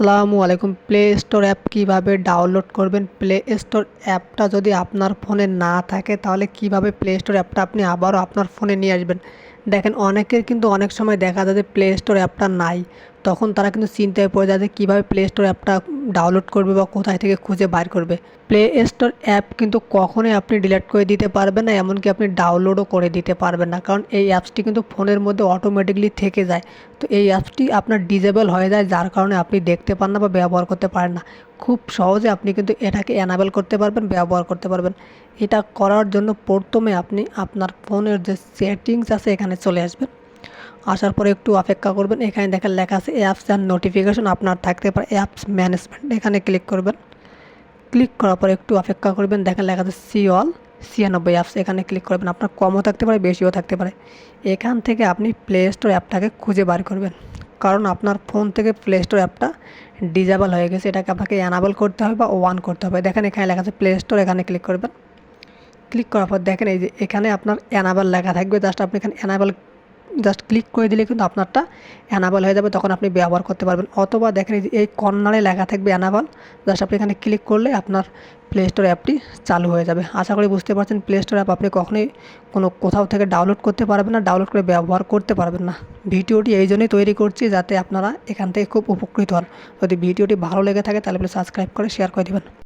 আসসালামু আলাইকুম। Play store app কীভাবে ডাউনলোড করবেন? প্লে স্টোর অ্যাপটা যদি আপনার ফোনে না থাকে, তাহলে কীভাবে প্লে স্টোর অ্যাপটা আপনি আবারও আপনার ফোনে নিয়ে আসবেন? দেখেন, অনেকের কিন্তু অনেক সময় দেখা যায় যে প্লে স্টোর অ্যাপটা নাই। তখন তারা কিন্তু চিন্তায় পড়ে যায় যে কীভাবে প্লে স্টোর অ্যাপটা ডাউনলোড করবে বা কোথায় থেকে খুঁজে বার করবে। প্লে স্টোর অ্যাপ কিন্তু কখনোই আপনি ডিলিট করে দিতে পারবেন না, এমনকি আপনি ডাউনলোডও করে দিতে পারবেন না। কারণ এই অ্যাপসটি কিন্তু ফোনের মধ্যে অটোমেটিকলি থেকে যায়। তো এই অ্যাপসটি আপনার ডিজেবল হয়ে যায়, যার কারণে আপনি দেখতে পান না বা ব্যবহার করতে পারেন না। খুব সহজে আপনি কিন্তু এটাকে অ্যানাবেল করতে পারবেন, ব্যবহার করতে পারবেন। এটা করার জন্য প্রথমে আপনি আপনার ফোনের যে সেটিংস আছে, এখানে চলে আসবেন। আসার পরে একটু অপেক্ষা করবেন। এখানে দেখেন লেখা আছে অ্যাপস অ্যান্ড নোটিফিকেশন আপনার থাকতে পারে অ্যাপস ম্যানেজমেন্ট এখানে ক্লিক করবেন। ক্লিক করার পরে একটু অপেক্ষা করবেন। দেখেন লেখা আছে সি অল ছিয়ানব্বই অ্যাপস এখানে ক্লিক করবেন। আপনার কমও থাকতে পারে, বেশিও থাকতে পারে। এখান থেকে আপনি প্লে স্টোর অ্যাপটাকে খুঁজে বার করবেন। কারণ আপনার ফোন থেকে প্লে স্টোর অ্যাপটা ডিজেবল হয়ে গেছে। এটাকে আপনাকে অ্যানাবল করতে হবে বা ওয়ান করতে হবে। দেখেন এখানে লেখা আছে প্লে স্টোর এখানে ক্লিক করবেন। ক্লিক করার পর দেখেন এই যে এখানে আপনার অ্যানাবেল লেখা থাকবে। জাস্ট আপনি এখানে অ্যানাবেল জাস্ট ক্লিক করে দিলে কিন্তু আপনারটা অ্যানাবল হয়ে যাবে, তখন আপনি ব্যবহার করতে পারবেন। অথবা দেখেন এই কর্নারে লেখা থাকবে অ্যানাবল জাস্ট আপনি এখানে ক্লিক করলে আপনার প্লে স্টোর অ্যাপটি চালু হয়ে যাবে। আশা করি বুঝতে পারছেন প্লে স্টোর অ্যাপ আপনি কখনোই কোনো কোথাও থেকে ডাউনলোড করতে পারবেন না ডাউনলোড করে ব্যবহার করতে পারবেন না। ভিডিওটি এই জন্যই তৈরি করছি যাতে আপনারা এখান থেকে খুব উপকৃত হন। যদি ভিডিওটি ভালো লেগে থাকে, তাহলে সাবস্ক্রাইব করে শেয়ার করে দেবেন।